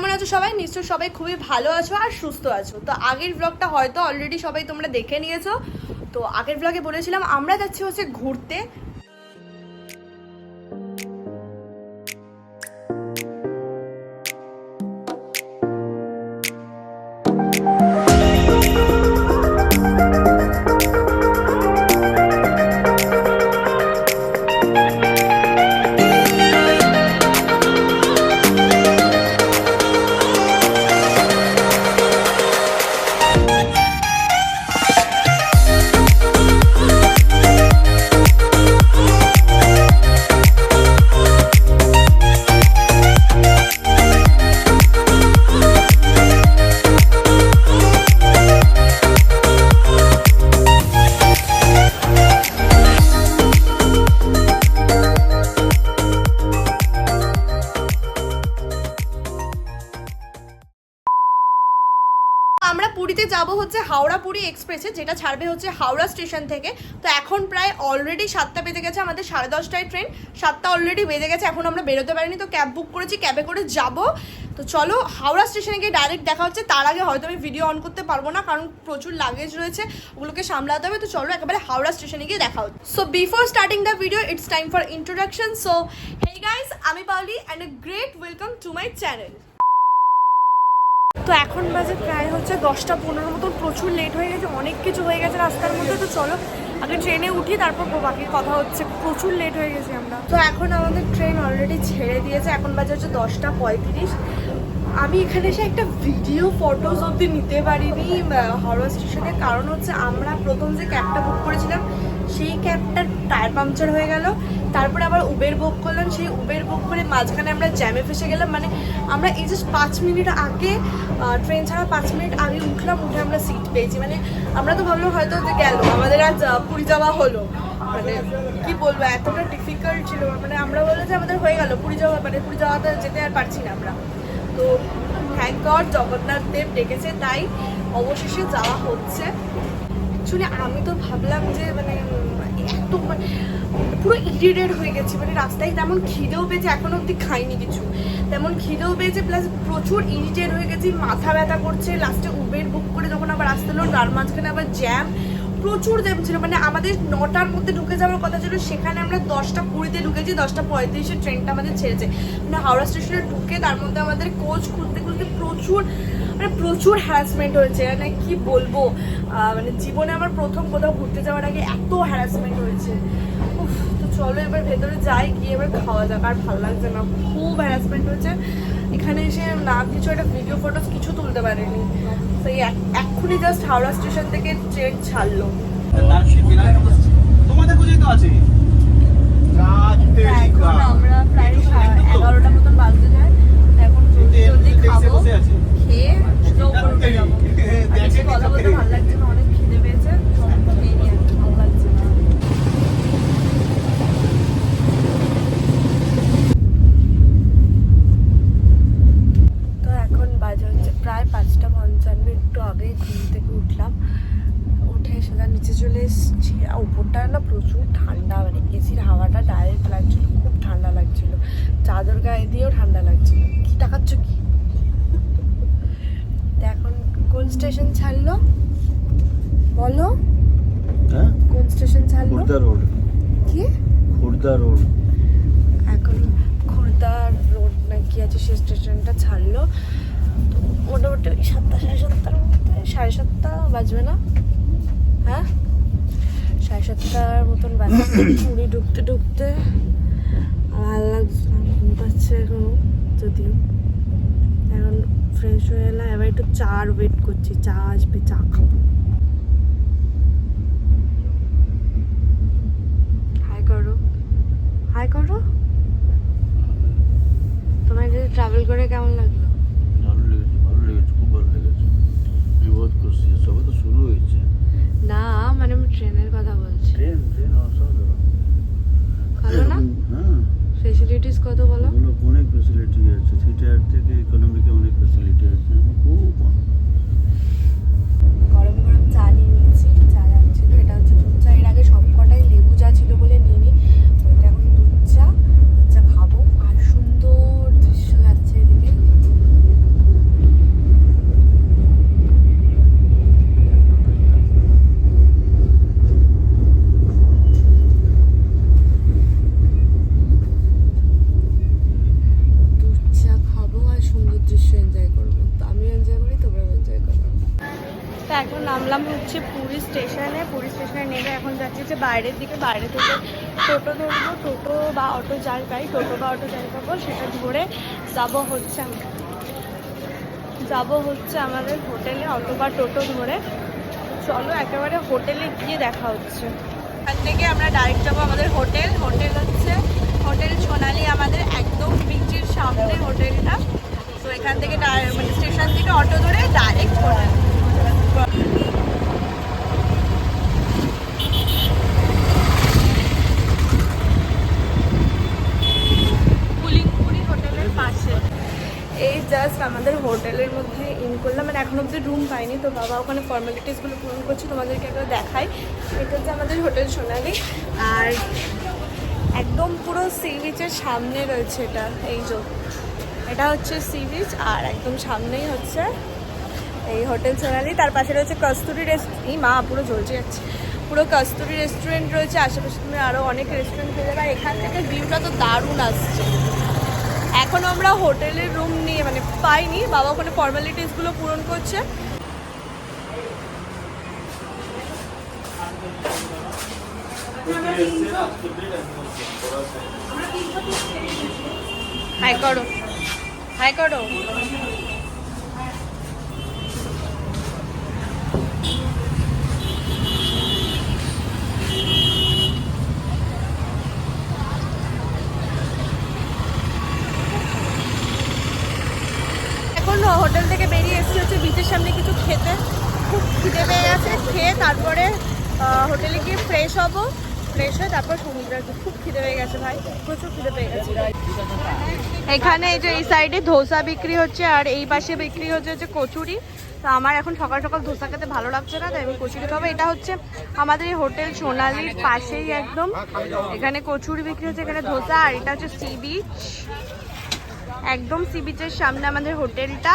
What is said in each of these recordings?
কেমন আছো সবাই? নিশ্চয় সবাই খুবই ভালো আছো আর সুস্থ আছো। তো আগের ব্লগটা হয়তো অলরেডি সবাই তোমরা দেখে নিয়েছো। তো আগের ব্লগে বলেছিলাম, আমরা যাচ্ছি হচ্ছে ঘুরতে। যাব হচ্ছে হাওড়া পুরী এক্সপ্রেসে, যেটা ছাড়বে হচ্ছে হাওড়া স্টেশন থেকে। তো এখন প্রায় অলরেডি সাতটা বেজে গেছে আমাদের সাড়ে দশটায় ট্রেন। সাতটা অলরেডি বেজে গেছে, এখন আমরা বেরোতে পারিনি, তো ক্যাব বুক করেছি, ক্যাবে করে যাব। তো চলো, হাওড়া স্টেশনে গিয়ে ডাইরেক্ট দেখা হচ্ছে, তার আগে হয়তো আমি ভিডিও অন করতে পারব না, কারণ প্রচুর লাগেজ রয়েছে, ওগুলোকে সামলাতে হবে। তো চলো, একেবারে হাওড়া স্টেশনে গিয়ে দেখা হচ্ছে। So before starting the video it's time for introduction so hey guys আমি Paoli and a great welcome to my channel তো এখন বাজে প্রায় হচ্ছে দশটা পনেরো মতন, প্রচুর লেট হয়ে গেছে, অনেক কিছু হয়ে গেছে রাস্তার মধ্যে, তো চলো আগে ট্রেনে উঠি, তারপর বাকি কথা হচ্ছে। প্রচুর লেট হয়ে গেছে আমরা। তো এখন আমাদের ট্রেন অলরেডি ছেড়ে দিয়েছে, এখন বাজে হচ্ছে দশটা পঁয়ত্রিশ। আমি এখানে এসে একটা ভিডিও ফটোজ অব্দি নিতে পারিনি হাওড়া স্টেশনে কারণ হচ্ছে আমরা প্রথম যে ক্যাবটা বুক করেছিলাম, সেই ক্যাবটার টায়ার পাংচার হয়ে গেল। তারপরে আবার উবের বুক করলাম। সেই উবের বুক করে মাঝখানে আমরা জ্যামে ফেসে গেলাম। মানে আমরা এই জাস্ট পাঁচ মিনিট আগে ট্রেন ছাড়া পাঁচ মিনিট আগে উঠলাম, উঠে আমরা সিট পেয়েছি। মানে আমরা তো ভাবলাম হয়তো যে গেল, আমাদের আজ পুরী যাওয়া হলো। মানে কি বলব, এতটা ডিফিকাল্ট ছিল। মানে আমরা বললাম যে আমাদের হয়ে গেল, পুরী যাওয়া মানে পুরী যাওয়াতে যেতে আর পারছি না আমরা। তো থ্যাংক গড জগন্নাথ দেব ডেকেছে, তাই অবশেষে যাওয়া হচ্ছে। অ্যাকচুয়ালি আমি তো ভাবলাম যে মানে এত মানে পুরো ইরিটেড হয়ে গেছি। মানে রাস্তায় তেমন খিদেও পেয়েছে, এখন অবধি খাইনি কিছু। তেমন খিদেও পেয়েছে প্লাস প্রচুর ইরিটেড হয়ে গেছি, মাথা ব্যথা করছে। লাস্টে উবের বুক করে যখন আবার আসতে হলো, তার মাঝখানে আবার জ্যাম প্রচুর জ্যাম ছিল। মানে আমাদের নটার মধ্যে ঢুকে যাওয়ার কথা ছিল, সেখানে আমরা দশটা কুড়িতে ঢুকেছি, দশটা পঁয়ত্রিশে ট্রেনটা আমাদের ছেড়েছে। মানে হাওড়া স্টেশনে ঢুকে তার মধ্যে আমাদের কোচ খুঁজতে খুঁজতে প্রচুর মানে প্রচুর হ্যারাসমেন্ট হয়েছে। মানে কি বলব? মানে জীবনে আমার প্রথম কোথাও ঘুরতে যাওয়ার আগে এত হ্যারাসমেন্ট হয়েছে। তো চলো এবার ভেতরে যাই, গিয়ে এবার খাওয়া যাক। আর ভালো লাগছে না, খুব হ্যারাসমেন্ট হয়েছে। এখানে এসে না কিছু একটা ভিডিও ফটোস কিছু তুলতে পারেনি। সেই এক্ষুনি জাস্ট হাওড়া স্টেশন থেকে ট্রেন ছাড়লো। তোমাদের বুঝেই তো আছে। এখন আমরা প্রায় সা- এগারোটা মতন বাজতে যায় এখন জলদি জলদি খাব বসে আছে খেয়ে স্নো করতে যাব আর বেশি কথা বলতে ভালো লাগছে না অনেক খিদে পেয়েছে তো খেয়ে নিয়ে আর ভালো লাগছে না তো এখন বাজে হচ্ছে প্রায় পাঁচটা পঞ্চান্ন একটু আগেই ঘুম থেকে উঠলাম উঠে সোজা নিচে চলে এসেছি আর উপরটা না প্রচুর ঠান্ডা মানে এসির হাওয়াটা ডাইরেক্ট লাগছিল খুব ঠান্ডা লাগছিল চাদর গায়ে দিয়েও ঠান্ডা লাগছিল। কি তাকাচ্ছ কি? তো এখন কোন স্টেশন ছাড়লো? বলো। হ্যাঁ? কোন স্টেশন ছাড়লো? খুর্দা রোড। কি? খুর্দা রোড। এখন খুর্দা রোড না কি আছে সেই স্টেশনটা ছাড়লো। মোটামুটি ওই সাতটা সাড়ে সাতটার মধ্যে সাড়ে সাতটা বাজবে না? হ্যাঁ? সাড়ে সাতটার মতন বাজবে পুরী ঢুকতে ঢুকতে ভালো লাগছে পাচ্ছে এখনও যদিও। এখন ফ্রেশ হয়ে এলাম এবার একটু চার ওয়েট করছি চা আসবে চা খাব। হাই করো হাই করো তোমার যদি ট্রাভেল করে কেমন লাগল? ভালো লেগেছে ভালো লেগেছে খুব ভালো লেগেছে। বিপদ করছি সবে তো শুরু হয়েছে। না মানে আমি ট্রেনের কথা বলছি। ট্রেন ট্রেন অসাধারণ ভালো না হ্যাঁ ফেসিলিটিস কত বলো ওগুলো অনেক ফেসিলিটি আছে থ্রি টায়ার থেকে ইকোনমিকে অনেক ফেসিলিটি আছে খুব গরম গরম দৃশ্য এনজয় করব তো আমিও এনজয় করি তোমরাও এনজয় করো তো এখন নামলাম হচ্ছে পুরী স্টেশনে পুরী স্টেশনে নেমে এখন যাচ্ছি যে বাইরের দিকে, বাইরে থেকে টোটো ধরবো, টোটো বা অটো যার পাই, টোটো বা অটো যাই পাবো, সেটা ধরে যাব হচ্ছে যাব হচ্ছে আমাদের হোটেলে অটো বা টোটো ধরে। চলো একেবারে হোটেলে গিয়ে দেখা হচ্ছে। এখান থেকে আমরা ডাইরেক্ট যাব আমাদের হোটেল। হোটেল হচ্ছে, হোটেল সোনালি আমাদের একদম বিচির সামনে হোটেলটা। তো এখান থেকে মানে স্টেশন থেকে অটো ধরে ডাইরেক্ট হোটেল কুলিংপুরি হোটেলের পাশে এই জাস্ট আমাদের হোটেলের মধ্যে ইন করলাম। মানে এখন অব্দি রুম পাইনি। তো বাবা ওখানে ফর্মালিটিসগুলো পূরণ করছে, তোমাদেরকে একবার দেখাই। এটা হচ্ছে আমাদের হোটেল সোনালি। আর একদম পুরো সি বিচের সামনে রয়েছে এটা, এই যে। এটা হচ্ছে সি বিচ আর একদম সামনেই হচ্ছে এই হোটেল সোনালি। তার পাশে রয়েছে কস্তুরি রেস্টুরেন্ট এই মা পুরো জ্বলছে, যাচ্ছে। পুরো কস্তুরি রেস্টুরেন্ট রয়েছে। আশেপাশে তুমি আরও অনেক রেস্টুরেন্ট পেয়ে যাবে এখান থেকে ভিউটা তো দারুণ আসছে। এখন আমরা হোটেলের রুম নিয়ে মানে পাইনি, বাবা ওখানে ফর্মালিটিসগুলো পূরণ করছে। হাই করো হাই করো এখন হোটেল থেকে বেরিয়ে এসেছি হচ্ছে বিচের সামনে কিছু খেতে খুব খিদে পেয়ে গেছে খেয়ে তারপরে আহ, হোটেলে গিয়ে ফ্রেশ হব ফ্রেশ হয়ে তারপর সমুদ্র। খুব খিদে পেয়ে গেছে ভাই প্রচুর খিদে পেয়ে গেছে এখানে এই যে এই সাইডে ধোসা বিক্রি হচ্ছে আর এই পাশে বিক্রি হচ্ছে হচ্ছে কচুরি তো আমার এখন সকাল সকাল ধোসা খেতে ভালো লাগছে না তাই আমি কচুরি খাব এটা হচ্ছে আমাদের হোটেল সোনালির পাশেই একদম এখানে কচুরি বিক্রি হচ্ছে এখানে ধোসা আর এটা হচ্ছে সি বিচ একদম সি বিচের সামনে আমাদের হোটেলটা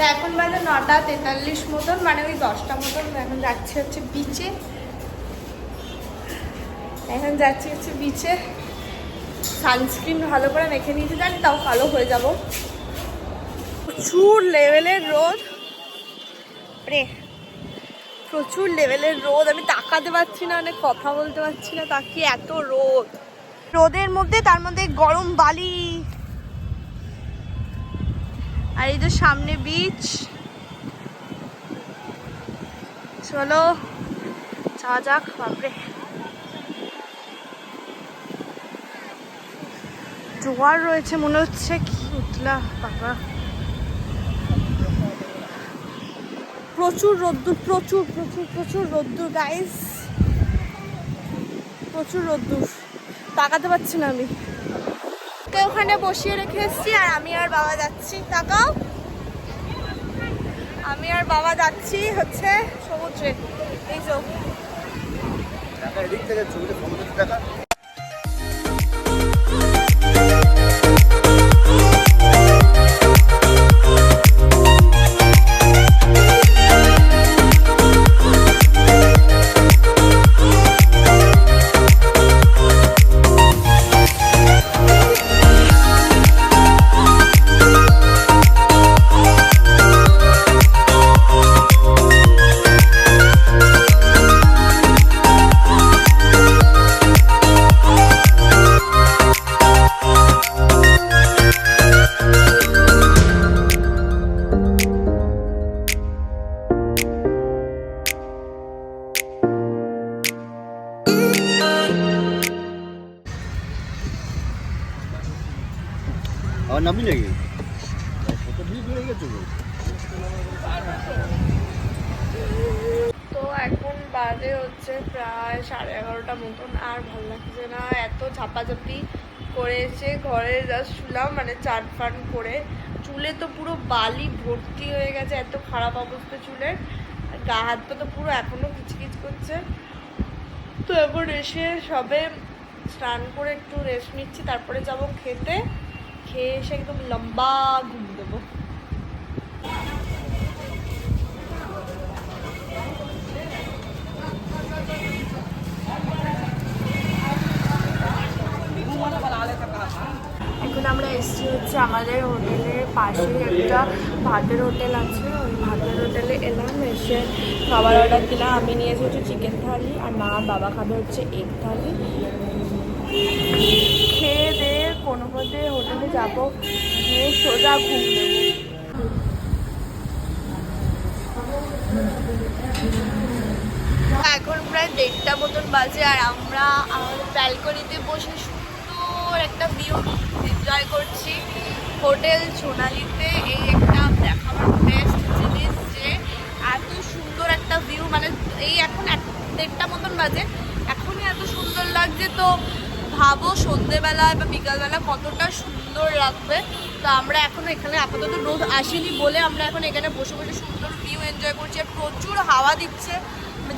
তা এখন বাজে নটা তেতাল্লিশ মতন মানে ওই দশটা মতন এখন যাচ্ছি হচ্ছে বিচে এখন যাচ্ছি হচ্ছে বিচে সানস্ক্রিন ভালো করে মেখে নিয়েছি, জানি তাও কালো হয়ে যাব। প্রচুর লেভেলের রোদ। রে প্রচুর লেভেলের রোদ। আমি তাকাতে পারছি না অনেক কথা বলতে পারছি না, তাকিয়ে এত রোদ। রোদের মধ্যে, তার মধ্যে গরম বালি। আর এই যে সামনে বিচ চলো যা যাক, বাপরে। জোয়ার রয়েছে, মনে হচ্ছে কি উতলা, বাবা। প্রচুর রোদ্দুর, প্রচুর প্রচুর প্রচুর রোদ্দুর গাইস প্রচুর রোদ্দুর। তাকাতে পারছি না আমি। ওকে ওখানে বসিয়ে রেখে এসছি আর আমি আর বাবা যাচ্ছি। তাকাও। আমি আর বাবা যাচ্ছি হচ্ছে সমুদ্রে। এই যে হচ্ছে প্রায় সাড়ে এগারোটা মতন, আর ভালো লাগছে না। এত ঝাপাঝাপি করেছে ঘরে জাস্ট শুলাম মানে চান ফান করে। চুলে তো পুরো বালি ভর্তি হয়ে গেছে, এত খারাপ অবস্থা চুলের গা হাত তো পুরো এখনও কিচকিচ করছে। তো এখন এসে সবে স্নান করে একটু রেস্ট নিচ্ছি, তারপরে যাব খেতে। খেয়ে এসে একদম লম্বা ঘুম দেবো। হোটেলের পাশে একটা ভাতের হোটেল আছে, ওই ভাতের হোটেলে এলাম, এসে খাবার অর্ডার দিলাম। আমি নিয়েছি হচ্ছে চিকেন থালি, আর মা বাবা খাবে হচ্ছে এগ থালি। খেয়ে দিয়ে কোনো মতে হোটেলে যাব, গিয়ে সোজা ঘুম দেবো। এখন প্রায় দেড়টা মতন বাজে, আর আমরা আমাদের ব্যালকনিতে বসে সুন্দর একটা ভিউ এনজয় করছি। হোটেল সোনালিতে এই একটা দেখাবার বেস্ট জিনিস যে এত সুন্দর একটা ভিউ মানে এই এখন এক দেড়টা মতন বাজে, এখনই এত সুন্দর লাগছে। তো ভাবো সন্ধেবেলায় বা বিকালবেলা কতটা সুন্দর লাগবে। তো আমরা এখন এখানে আপাতত রোদ আসেনি বলে আমরা এখন এখানে বসে বসে সুন্দর ভিউ এনজয় করছি। আর প্রচুর হাওয়া দিচ্ছে।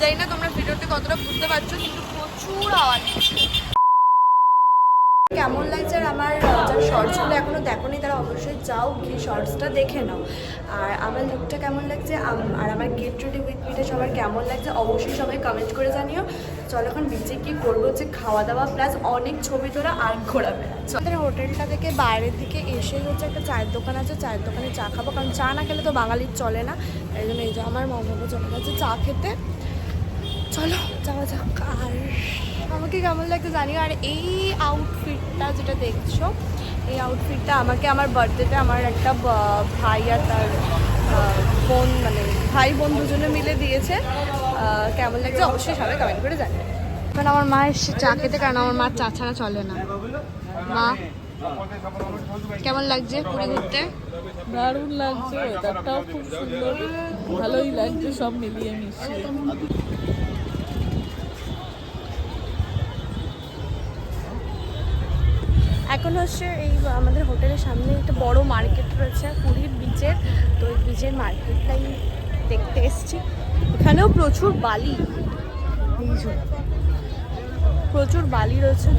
জানি না তোমরা ভিডিওতে কতটা বুঝতে পারছ, কিন্তু প্রচুর হাওয়া দিচ্ছে। কেমন লাগছে? আর আমার যারা শর্টসগুলো এখনও দেখোনি, তারা অবশ্যই যাও, গিয়ে শর্টসটা দেখে নাও। আর আমার লুকটা কেমন লাগছে? আর আমার গেট রেডি উইথ মিটা সবার কেমন লাগছে, অবশ্যই সবাই কমেন্ট করে জানিও। চলো এখন বিচে কি করব হচ্ছে খাওয়া দাওয়া প্লাস অনেক ছবি তোলা আর ঘোরাবে আমাদের হোটেলটা থেকে বাইরের দিকে এসে হচ্ছে একটা চায়ের দোকান আছে, চায়ের দোকানে চা খাব, কারণ চা না খেলে তো বাঙালির চলে না। এই জন্য এই যে আমার মামাকে চলে গেছে চা খেতে। চলো, যাওয়া যাক। আর আমাকে কেমন লাগছে জানি আর এই আউটফিটটা যেটা দেখছ এই আউটফিটটা আমাকে আমার বার্থডেতে আমার একটা ভাই আর তার বোন মানে ভাই বোন দুজনে মিলে দিয়েছে। কেমন লাগছে অবশ্যই সবাই কমেন্ট করে জানবে কারণ আমার মা এসছে চা খেতে কারণ আমার মা চা ছাড়া চলে না। মা কেমন লাগছে পুরী ঘুরতে? দারুণ লাগছে ওয়েদারটাও খুব সুন্দর। ভালোই লাগছে সব মিলিয়ে মিশিয়ে। এখন হচ্ছে এই আমাদের হোটেলের সামনে একটা বড় মার্কেট রয়েছে, পুরীর বিচের। তো ওই বিচের মার্কেটটাই দেখতে এসছি। এখানেও প্রচুর বালি। প্রচুর বালি রয়েছে।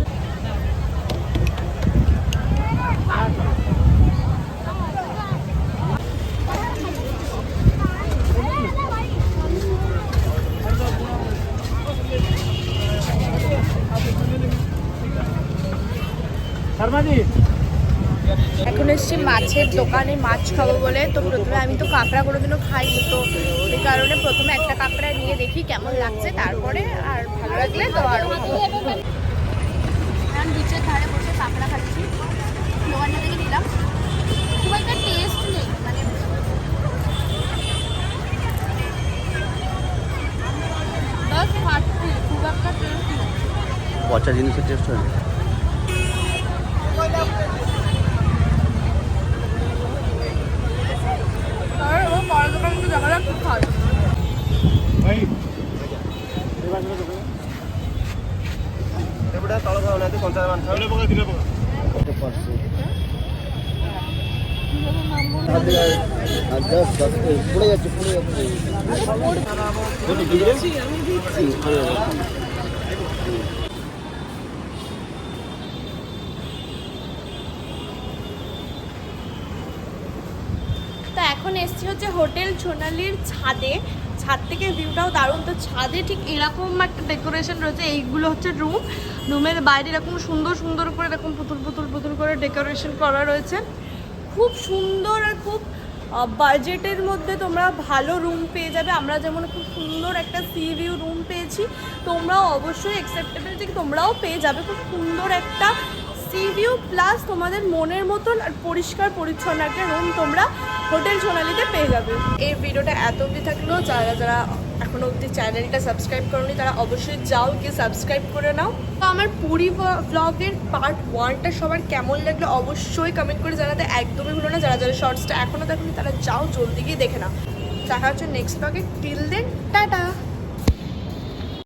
এখন এসছি মাছের দোকানে মাছ খাব বলে। তো প্রথমে আমি তো কাঁকড়া কোনোদিনও খাইনি তো এই কারণে প্রথমে একটা কাঁকড়া নিয়ে দেখি কেমন লাগছে তারপরে আর ভালো লাগলে তো আরও আমি বিচের ধারে বসে কাঁকড়া খাচ্ছি দোকানটা থেকে নিলাম খুব। একটা টেস্ট নেই মানে খুব একটা টেস্ট নেই পচা জিনিসের টেস্ট হয় না। আর ও বড় দোকান থেকে দেখা যাক খুব ভালো কত পার্সেন্ট পড়ে যাচ্ছে পড়ে যাচ্ছে আমি দিচ্ছি তো এখন এসছি হচ্ছে হোটেল সোনালির ছাদে। ছাদ থেকে ভিউটাও দারুণ। তো ছাদে ঠিক এরকম একটা ডেকোরেশন রয়েছে। এইগুলো হচ্ছে রুম রুমের বাইরে এরকম সুন্দর সুন্দর করে এরকম পুতুল পুতুল পুতুল করে ডেকোরেশন করা রয়েছে। খুব সুন্দর আর খুব বাজেটের মধ্যে তোমরা ভালো রুম পেয়ে যাবে। আমরা যেমন খুব সুন্দর একটা সি ভিউ রুম পেয়েছি। তোমরাও অবশ্যই অ্যাকসেপ্টেবল যে তোমরাও পেয়ে যাবে। খুব সুন্দর একটা সি ভিউ প্লাস তোমাদের মনের মতন আর পরিষ্কার পরিচ্ছন্ন একটা রুম তোমরা হোটেল সোনালিতে পেয়ে যাবে। এই ভিডিওটা এত অবধি থাকলেও যারা যারা এখনও অবধি চ্যানেলটা সাবস্ক্রাইব করনি, তারা অবশ্যই যাও গিয়ে সাবস্ক্রাইব করে নাও। তো আমার পুরী ব্লগের পার্ট ওয়ানটা সবার কেমন লাগল অবশ্যই কমেন্ট করে জানাতে একদমই ভুলো না। যারা যারা শর্টসটা এখনও দেখনি, তারা যাও, জলদি গিয়ে দেখে নাও। দেখা হচ্ছে নেক্সট ব্লগে টিল দেন টাটা!